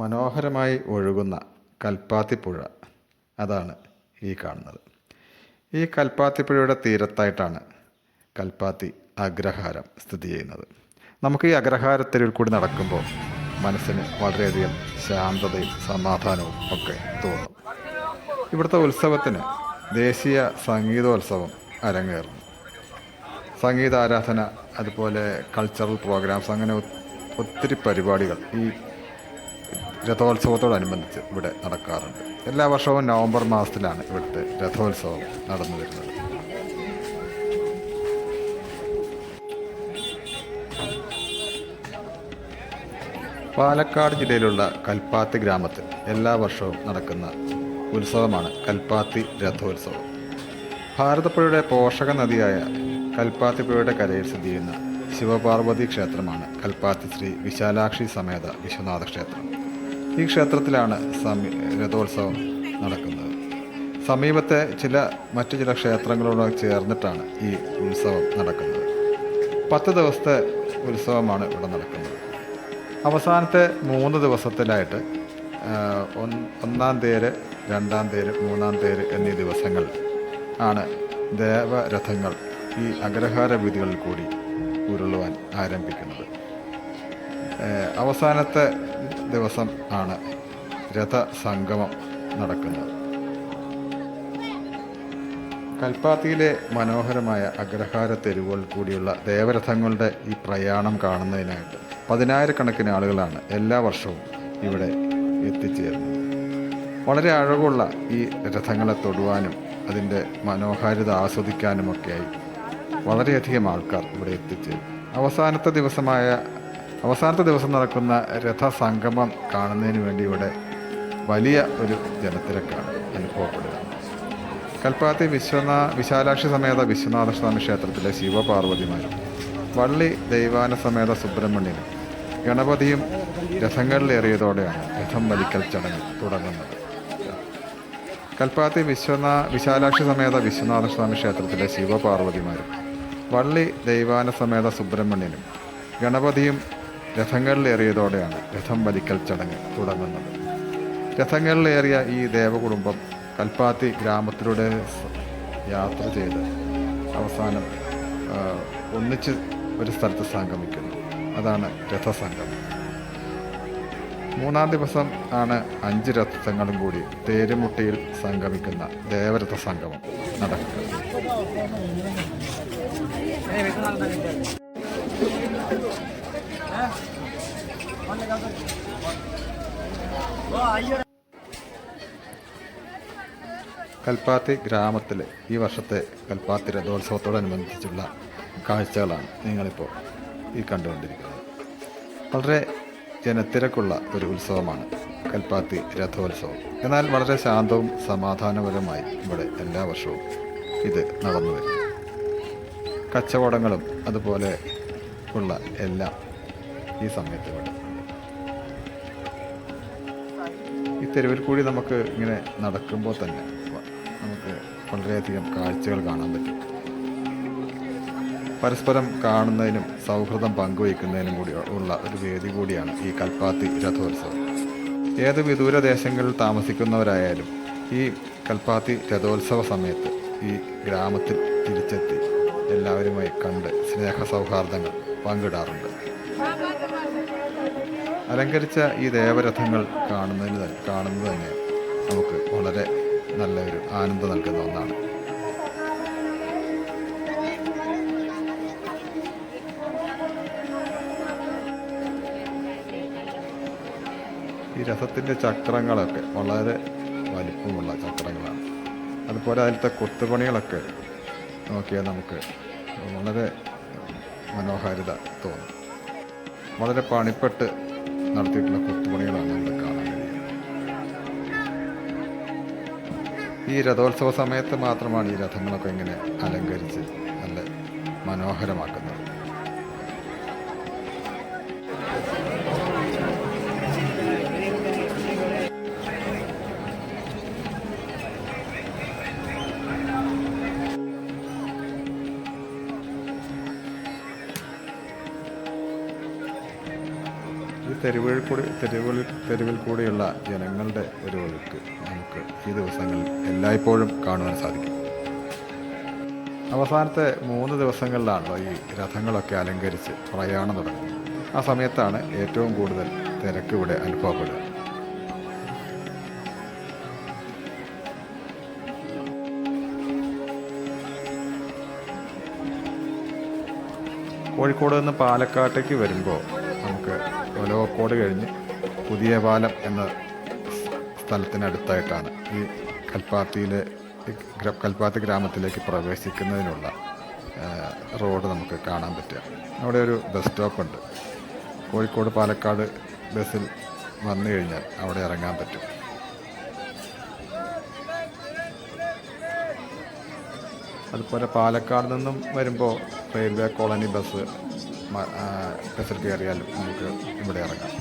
മനോഹരമായി ഒഴുകുന്ന കൽപ്പാത്തിപ്പുഴ അതാണ് ഈ കാണുന്നത്. ഈ കൽപ്പാത്തിപ്പുഴയുടെ തീരത്തായിട്ടാണ് കൽപ്പാത്തി അഗ്രഹാരം സ്ഥിതി ചെയ്യുന്നത്. നമുക്ക് ഈ അഗ്രഹാരത്തിൽ കൂടി നടക്കുമ്പോൾ മനസ്സിന് വളരെയധികം ശാന്തതയും സമാധാനവും ഒക്കെ തോന്നും. ഇവിടുത്തെ ഉത്സവത്തിന് ദേശീയ സംഗീതോത്സവം അരങ്ങേറുന്നു. സംഗീതാരാധന അതുപോലെ കൾച്ചറൽ പ്രോഗ്രാംസ് അങ്ങനെ ഒത്തിരി പരിപാടികൾ ഈ രഥോത്സവത്തോടനുബന്ധിച്ച് ഇവിടെ നടക്കാറുണ്ട്. എല്ലാ വർഷവും നവംബർ മാസത്തിലാണ് ഇവിടുത്തെ രഥോത്സവം നടന്നു വരുന്നത് പാലക്കാട് ജില്ലയിലുള്ള കൽപ്പാത്തി ഗ്രാമത്തിൽ എല്ലാ വർഷവും നടക്കുന്ന ഉത്സവമാണ് കൽപ്പാത്തി രഥോത്സവം. ഭാരതപ്പുഴയുടെ പോഷക നദിയായ കൽപ്പാത്തിപ്പുഴയുടെ കരയിൽ സ്ഥിതി ചെയ്യുന്ന ശിവപാർവതി ക്ഷേത്രമാണ് കൽപ്പാത്തി ശ്രീ വിശാലാക്ഷി സമേത വിശ്വനാഥ ക്ഷേത്രം. ഈ ക്ഷേത്രത്തിലാണ് സമീ രഥോത്സവം നടക്കുന്നത്. സമീപത്തെ ചില മറ്റു ചില ക്ഷേത്രങ്ങളോട് ചേർന്നിട്ടാണ് ഈ ഉത്സവം നടക്കുന്നത്. പത്ത് ദിവസത്തെ ഉത്സവമാണ് ഇവിടെ നടക്കുന്നത്. അവസാനത്തെ മൂന്ന് ദിവസത്തിലായിട്ട് ഒന്നാം തേര് രണ്ടാം തേര് മൂന്നാം തേര് എന്നീ ദിവസങ്ങൾ ആണ് ദേവരഥങ്ങൾ ഈ അഗ്രഹാര വീതികളിൽ കൂടി ഉരുളുവാൻ ആരംഭിക്കുന്നത്. അവസാനത്തെ ദിവസം ആണ് രഥസംഗമം നടക്കുന്നത്. കൽപ്പാത്തിയിലെ മനോഹരമായ അഗ്രഹാര തെരുവുകൾ കൂടിയുള്ള ദേവരഥങ്ങളുടെ ഈ പ്രയാണം കാണുന്നതിനായിട്ട് പതിനായിരക്കണക്കിന് ആളുകളാണ് എല്ലാ വർഷവും ഇവിടെ എത്തിച്ചേരുന്നത്. വളരെ അഴകുള്ള ഈ രഥങ്ങളെ തൊടുവാനും അതിന്റെ മനോഹാരിത ആസ്വദിക്കാനുമൊക്കെയായി വളരെയധികം ആൾക്കാർ ഇവിടെ എത്തിച്ചേരും അവസാനത്തെ ദിവസമായ അവസാനത്തെ ദിവസം നടക്കുന്ന രഥസംഗമം കാണുന്നതിന് വേണ്ടി ഇവിടെ വലിയ ഒരു ജനത്തിരക്കാണ് അനുഭവപ്പെടുക കൽപ്പാത്തി വിശ്വനാ വിശാലാക്ഷി സമേത വിശ്വനാഥ സ്വാമി ക്ഷേത്രത്തിലെ ശിവപാർവതിമാരും വള്ളി ദൈവാന സമേത സുബ്രഹ്മണ്യനും ഗണപതിയും രഥങ്ങളിലേറിയതോടെയാണ് രഥം വലിക്കൽ ചടങ്ങ് തുടങ്ങുന്നത്. കൽപ്പാത്തി വിശ്വനാ വിശാലാക്ഷി സമേത വിശ്വനാഥ സ്വാമി ക്ഷേത്രത്തിലെ ശിവപാർവതിമാരും വള്ളി ദൈവാന സമേത സുബ്രഹ്മണ്യനും ഗണപതിയും രഥങ്ങളിലേറിയതോടെയാണ് രഥം വലിക്കൽ ചടങ്ങ് തുടങ്ങുന്നത്. രഥങ്ങളിലേറിയ ഈ ദേവകുടുംബം കൽപ്പാത്തി ഗ്രാമത്തിലൂടെ യാത്ര ചെയ്ത് അവസാനം ഒന്നിച്ച് ഒരു സ്ഥലത്ത് സംഗമിക്കുന്നു. അതാണ് രഥസംഗമം. മൂന്നാം ദിവസം ആണ് അഞ്ച് രഥങ്ങളും കൂടി തേരുമുട്ടിയിൽ സംഗമിക്കുന്ന ദേവരഥ സംഗമം നടക്കുക. കൽപ്പാത്തി ഗ്രാമത്തിലെ ഈ വർഷത്തെ കൽപ്പാത്തി രഥോത്സവത്തോടനുബന്ധിച്ചുള്ള കാഴ്ചകളാണ് നിങ്ങളിപ്പോൾ ഈ കണ്ടുകൊണ്ടിരിക്കുന്നത്. വളരെ ജനത്തിരക്കുള്ള ഒരു ഉത്സവമാണ് കൽപ്പാത്തി രഥോത്സവം. എന്നാൽ വളരെ ശാന്തവും സമാധാനപരമായി ഇവിടെ എല്ലാ വർഷവും ഇത് നടന്നു വരും കച്ചവടങ്ങളും അതുപോലെ ഉള്ള എല്ലാം ഈ സമയത്ത് ഇവിടെ തെരുവിൽ കൂടി നമുക്ക് ഇങ്ങനെ നടക്കുമ്പോൾ തന്നെ നമുക്ക് വളരെയധികം കാഴ്ചകൾ കാണാൻ പറ്റും. പരസ്പരം കാണുന്നതിനും സൗഹൃദം പങ്കുവയ്ക്കുന്നതിനും കൂടി ഉള്ള ഒരു വേദി കൂടിയാണ് ഈ കൽപ്പാത്തി രഥോത്സവം. ഏത് വിദൂര ദേശങ്ങളിൽ താമസിക്കുന്നവരായാലും ഈ കൽപ്പാത്തി രഥോത്സവ സമയത്ത് ഈ ഗ്രാമത്തിൽ തിരിച്ചെത്തി എല്ലാവരുമായി കണ്ട് സ്നേഹ സൗഹാർദ്ദങ്ങൾ പങ്കിടാറുണ്ട്. അലങ്കരിച്ച ഈ ദേവരഥങ്ങൾ കാണുന്നതിന് കാണുന്നത് തന്നെ നമുക്ക് വളരെ നല്ലൊരു ആനന്ദം നൽകുന്ന ഒന്നാണ്. ഈ രഥത്തിന്റെ ചക്രങ്ങളൊക്കെ വളരെ വലിപ്പമുള്ള ചക്രങ്ങളാണ്. അതുപോലെ അതിലത്തെ കൊത്തുപണികളൊക്കെ നോക്കിയാൽ നമുക്ക് വളരെ മനോഹാരിത തോന്നും. വളരെ പണിപ്പെട്ട് നടത്തിയിട്ടുള്ള കൊത്തുപണികളാണ് ഇവിടെ കാണാൻ കഴിയുന്നത്. ഈ രഥോത്സവ സമയത്ത് മാത്രമാണ് ഈ രഥങ്ങളൊക്കെ ഇങ്ങനെ അലങ്കരിച്ച് നല്ല മനോഹരമാക്കുന്നത്. തെരുവുകളിൽ കൂടി തെരുവുകളിൽ തെരുവിൽ കൂടിയുള്ള ജനങ്ങളുടെ ഒരു ഒഴുക്ക് നമുക്ക് ഈ ദിവസങ്ങളിൽ എല്ലായ്പ്പോഴും കാണുവാൻ സാധിക്കും. അവസാനത്തെ മൂന്ന് ദിവസങ്ങളിലാണല്ലോ ഈ രഥങ്ങളൊക്കെ അലങ്കരിച്ച് പ്രയാണം തുടങ്ങുന്നത്. ആ സമയത്താണ് ഏറ്റവും കൂടുതൽ തിരക്ക് ഇവിടെ അനുഭവപ്പെടുക. കോഴിക്കോട് നിന്ന് പാലക്കാട്ടേക്ക് വരുമ്പോൾ നമുക്ക് ഒലവക്കോട് കഴിഞ്ഞ് പുതിയ പാലം എന്ന സ്ഥലത്തിനടുത്തായിട്ടാണ് ഈ കൽപ്പാത്തിയിലെ കൽപ്പാത്തി ഗ്രാമത്തിലേക്ക് പ്രവേശിക്കുന്നതിനുള്ള റോഡ് നമുക്ക് കാണാൻ പറ്റുക. അവിടെ ഒരു ബസ് സ്റ്റോപ്പുണ്ട്. കോഴിക്കോട് പാലക്കാട് ബസ്സിൽ വന്നു കഴിഞ്ഞാൽ അവിടെ ഇറങ്ങാൻ പറ്റും. അതുപോലെ പാലക്കാട് നിന്നും വരുമ്പോൾ റെയിൽവേ കോളനി ബസ് ബസ്സിൽ കയറിയാൽ നമുക്ക് ഇവിടെ ഇറങ്ങാം.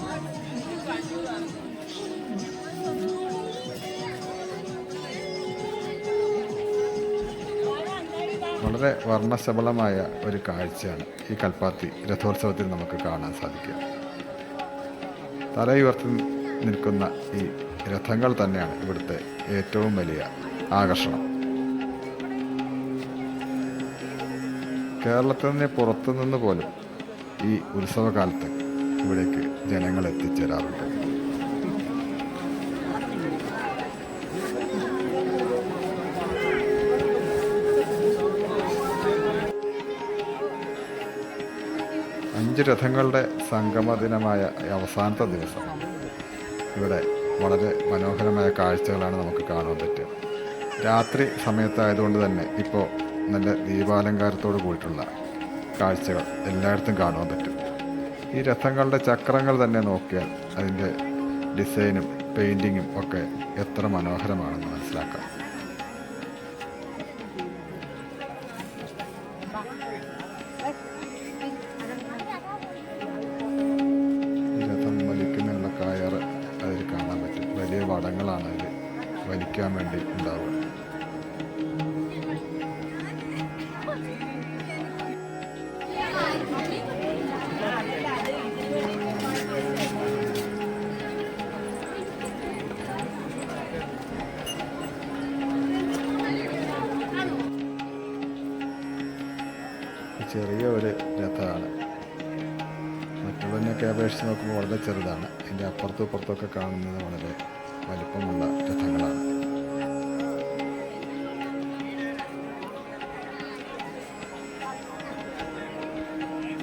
വളരെ വർണശബളമായ ഒരു കാഴ്ചയാണ് ഈ കൽപ്പാത്തി രഥോത്സവത്തിൽ നമുക്ക് കാണാൻ സാധിക്കുക. തലയുയർത്തി നിൽക്കുന്ന ഈ രഥങ്ങൾ തന്നെയാണ് ഇവിടുത്തെ ഏറ്റവും വലിയ ആകർഷണം. കേരളത്തിൽ നിന്ന് പുറത്തു നിന്ന് പോലും ഈ ഉത്സവകാലത്ത് ഇവിടേക്ക് ജനങ്ങൾ എത്തിച്ചേരാറുണ്ട്. അഞ്ച് രഥങ്ങളുടെ സംഗമ ദിനമായ അവസാനത്തെ ദിവസം ഇവിടെ വളരെ മനോഹരമായ കാഴ്ചകളാണ് നമുക്ക് കാണാൻ പറ്റുക. രാത്രി സമയത്തായതുകൊണ്ട് തന്നെ ഇപ്പോൾ നല്ല ദീപാലങ്കാരത്തോട് കൂടിയിട്ടുള്ള കാഴ്ചകൾ എല്ലായിടത്തും കാണുവാൻ പറ്റും. ഈ രഥങ്ങളുടെ ചക്രങ്ങൾ തന്നെ നോക്കിയാൽ അതിന്റെ ഡിസൈനും പെയിന്റിങ്ങും ഒക്കെ എത്ര മനോഹരമാണെന്ന് മനസ്സിലാക്കാം. രഥം വലിക്കുന്നതിനുള്ള കയറ് അതിൽ കാണാൻ പറ്റും. വലിയ വടങ്ങളാണ് അതിൽ വലിക്കാൻ വേണ്ടി ഉണ്ടാവുക. ചെറിയ ഒരു രഥമാണ്. മറ്റുള്ളതിനൊക്കെ അപേക്ഷിച്ച് നോക്കുമ്പോൾ വളരെ ചെറുതാണ്. ഇതിന്റെ അപ്പുറത്തും ഇപ്പുറത്തൊക്കെ കാണുന്നത് വളരെ വലിപ്പമുള്ള രഥങ്ങളാണ്.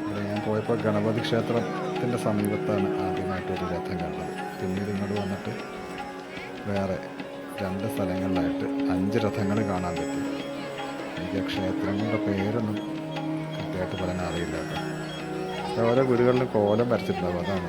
ഇവിടെ പോയപ്പോൾ ഗണപതി ക്ഷേത്രത്തിന്റെ സമീപത്താണ് ആദ്യമായിട്ടൊരു രഥം കണ്ടത്. പിന്നീട് ഇങ്ങോട്ട് വന്നിട്ട് വേറെ രണ്ട് സ്ഥലങ്ങളിലായിട്ട് അഞ്ച് രഥങ്ങൾ കാണാൻ പറ്റി. എനിക്ക് ക്ഷേത്രങ്ങളുടെ പേരൊന്നും കൃത്യമായിട്ട് പറയാൻ അറിയില്ല കേട്ടോ. ഓരോ വീടുകളിലും കോലം വരച്ചിട്ടുണ്ടാവും അതാണ്.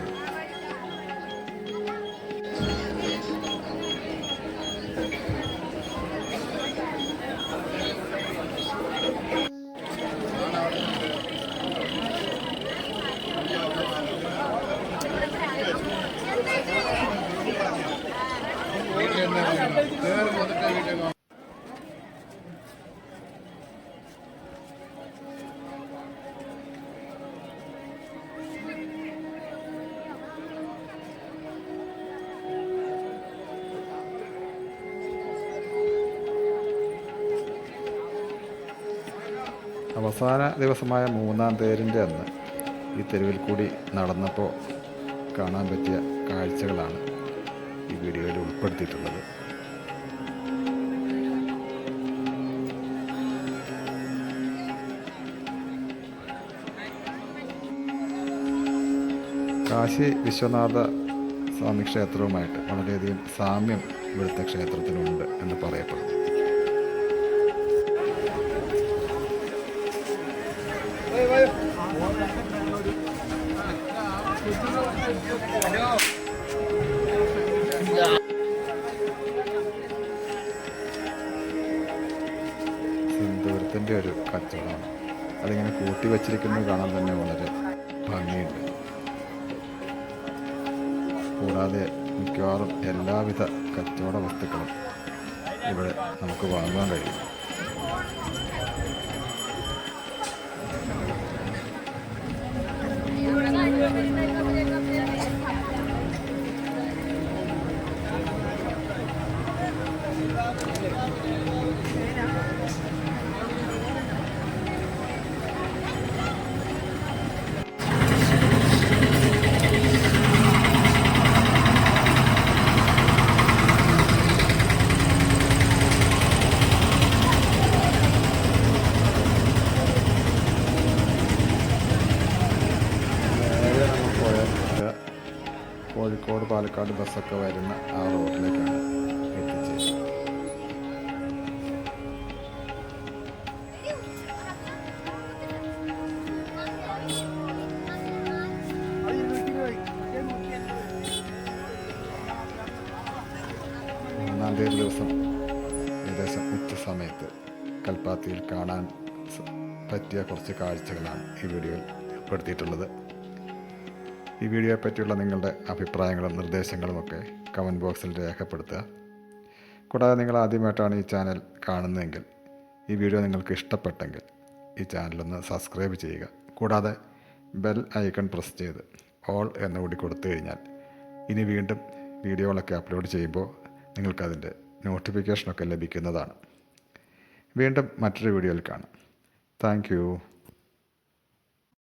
അവസാന ദിവസമായ മൂന്നാം തേരിന്റെ അന്ന് ഈ തെരുവിൽ കൂടി നടന്നപ്പോൾ കാണാൻ പറ്റിയ കാഴ്ചകളാണ് ഈ വീഡിയോയിൽ ഉൾപ്പെടുത്തിയിട്ടുള്ളത്. കാശി വിശ്വനാഥ സ്വാമി ക്ഷേത്രവുമായിട്ട് വളരെയധികം സാമ്യം ഇവിടുത്തെ ക്ഷേത്രത്തിനുണ്ട് എന്ന് പറയപ്പെടുന്നു. സിന്ദൂരത്തിന്റെ ഒരു കച്ചവടമാണ്. അതിങ്ങനെ കൂട്ടി വച്ചിരിക്കുന്നത് കാണാൻ തന്നെ വളരെ ഭംഗിയുണ്ട്. കൂടാതെ മിക്കവാറും എല്ലാവിധ കച്ചവട വസ്തുക്കളും ഇവിടെ നമുക്ക് വാങ്ങാൻ കഴിയും. പാലക്കാട് ബസ്സൊക്കെ വരുന്ന ആ റോഡിലേക്കാണ് കൽപ്പാത്തിയിൽ കാണാൻ പറ്റിയ കുറച്ച് കാഴ്ചകളാണ് ഈ വീഡിയോയിൽ ഉൾപ്പെടുത്തിയിട്ടുള്ളത്. ഈ വീഡിയോയെ പറ്റിയുള്ള നിങ്ങളുടെ അഭിപ്രായങ്ങളും നിർദ്ദേശങ്ങളും ഒക്കെ കമന്റ് ബോക്സിൽ രേഖപ്പെടുത്തുക. കൂടാതെ നിങ്ങൾ ആദ്യമായിട്ടാണ് ഈ ചാനൽ കാണുന്നതെങ്കിൽ ഈ വീഡിയോ നിങ്ങൾക്ക് ഇഷ്ടപ്പെട്ടെങ്കിൽ ഈ ചാനലൊന്ന് സബ്സ്ക്രൈബ് ചെയ്യുക. കൂടാതെ ബെൽ ഐക്കൺ പ്രസ് ചെയ്ത് ഓൾ എന്ന് കൂടി കൊടുത്തു കഴിഞ്ഞാൽ ഇനി വീണ്ടും വീഡിയോകളൊക്കെ അപ്ലോഡ് ചെയ്യുമ്പോൾ നിങ്ങൾക്കതിന്റെ നോട്ടിഫിക്കേഷനൊക്കെ ലഭിക്കുന്നതാണ്. വീണ്ടും മറ്റൊരു വീഡിയോയിൽ കാണാം. താങ്ക്